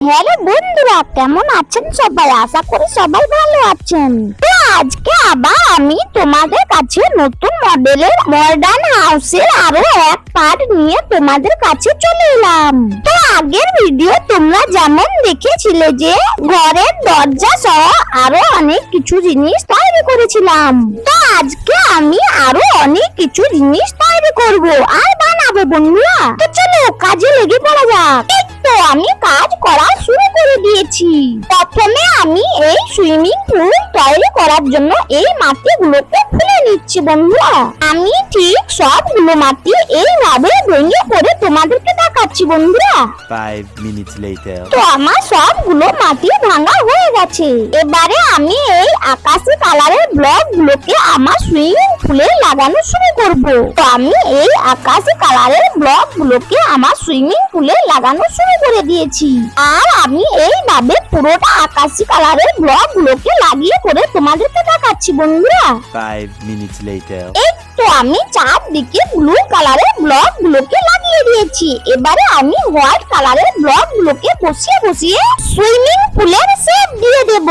Hello বন্ধুরা, কেমন আছেন সবাই? আশা করি সবাই ভালো আছেন। তো আজকে আবার আমি তোমাদের কাছে নতুন মডেলের মডার্ন হাউসের আরও এক পার্ট নিয়ে তোমাদের কাছে চলে এলাম। তো আগের ভিডিও তোমরা যেমন দেখেছিলে যে, ঘরের দরজা সহ আরও অনেক কিছু জিনিস তৈরি করেছিলাম। তো আজকে আমি আরও অনেক কিছু জিনিস তৈরি করব আর বানাবো বন্ধুরা। তো চলো কাজে লেগে পড়া যাক। তো আমি কাজ করা শুরু করে দিয়েছি। প্রথমে আমি এই সুইমিং পুল তৈরি করার জন্য এই মাটিগুলোকে খুলে নিচ্ছি বন্ধুরা আমি ঠিক সবগুলো মাটি এই এইভাবে ভেঙে করে তোমাদেরকে দেখাচ্ছি বন্ধুরা। Five minutes later. তো আমার সবগুলো মাটি ভাঙা হয়ে গেছে। এবারে আমি এই আকাশি কালারের ব্লক গুলোকে আমার সুইমিং পুলে লাগানো শুরু করব। তো আমি এই আকাশি কালারের ব্লক গুলোকে আমার সুইমিং পুলে লাগানো শুরু করে দিয়েছি। আর আমি এইভাবে পুরোটা আকাশি কালারের ব্লক গুলোকে লাগিয়ে করে তোমাদেরকে দেখাচ্ছি বন্ধুরা। Five minutes later. এই তো আমি চারদিকে ব্লু কালারের ব্লক গুলোকে লাগিয়ে দিয়েছি। এবারে আমি হোয়াইট কালারের ব্লক গুলোকে বসিয়ে বসিয়ে সুইমিং পুলের শেপ দিয়ে দেব।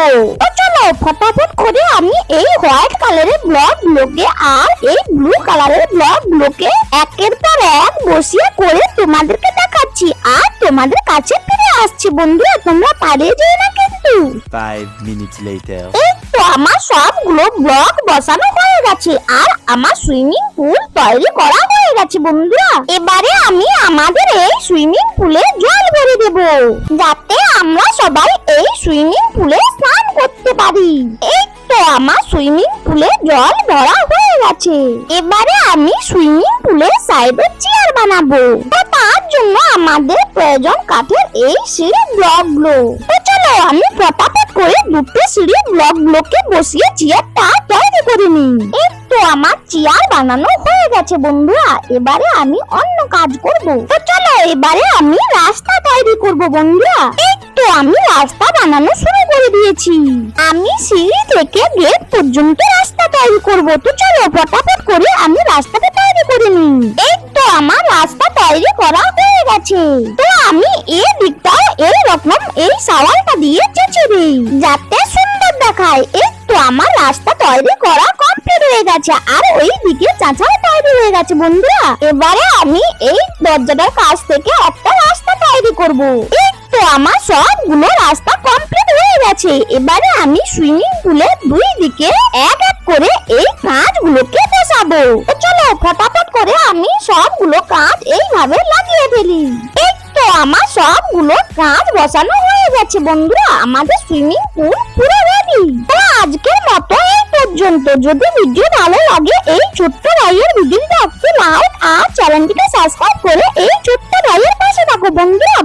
ফটাফট করে আমি এই হোয়াইট কালারের ব্লক গুলোকে আর এই ব্লু কালারের ব্লক গুলোকে একের পর এক বসিয়ে করে তোমাদেরকে দেখাচ্ছি। আর তোমাদের কাছে ফিরে আসছি বন্ধুরা তোমরা পালিয়ে যেও না কিন্তু। Five minutes later. এই তো আমার সবগুলো ব্লক বসানো হয়ে গেছে আর আমার সুইমিং পুল তৈরি করা হয়ে গেছে বন্ধুরা। এবারে আমি আমাদের এই সুইমিং পুলে জল ভরে দেব যাতে আমরা সবাই এই সুইমিং পুলে সুইমিং পুলে জল ভরা হয়ে গেছে। এবারে আমি সুইমিং পুলের সাইডে চেয়ার বানাবো। তার জন্য আমাদের প্রয়োজন কাঠের এই সিঁড়ি ব্লকগুলো। তো চলো আমি ফটাফট করে দুটো সিঁড়ি ব্লকগুলোকে বসিয়ে চেয়ারটা তৈরি করে নিই। তো আমার চেয়ার বানানো হয়ে গেছে বন্ধুরা, এবারে আমি অন্য কাজ করব। তো চলো এবারে আমি রাস্তা তৈরি করব বন্ধুরা। এই আমি রাস্তা বানানো শুরু করে দিয়েছি। আমি সিঁড়ি থেকে গেট পর্যন্ত রাস্তা তৈরি করব। তো চলো ফটাফট করে আমি রাস্তাটা তৈরি করে নিই। এই তো আমার রাস্তা তৈরি করা হয়ে গেছে। তো আমি এই দিকটা এই রকম এই সাওয়ালটা দিয়ে চেঁচে দিই, যাতে সুন্দর দেখায়। এই তো আমার রাস্তা তৈরি করা কমপ্লিট হয়ে গেছে। আর ওই দিকে চাঁচাও তৈরি হয়ে গেছে বন্ধুরা। এবারে আমি এই দরজাটার কাছ থেকে একটা রাস্তা তৈরি করব। এই তো আমার সবগুলো রাস্তা কমপ্লিট হয়ে গেছে। এবারে আমি সুইমিং পুলের দুই দিকে এক এক করে এই কাঁচগুলোকে বসাবো। চলো, ফটাফট করে আমি সবগুলো কাঁচ এইভাবে লাগিয়ে ফেলি। তো আমার সবগুলো কাঁচ বসানো হয়ে গেছে বন্ধুরা। আমাদের সুইমিং পুল পুরো রেডি আজকের মতো এই পর্যন্ত। যদি ভিডিও ভালো লাগে, এই ছোট্ট ভাইয়ের ভিডিওটা একটু লাইক আর চ্যানেলটিকে সাবস্ক্রাইব করে এই ছোট্ট ভাইয়ের পাশে থাকো বন্ধুরা।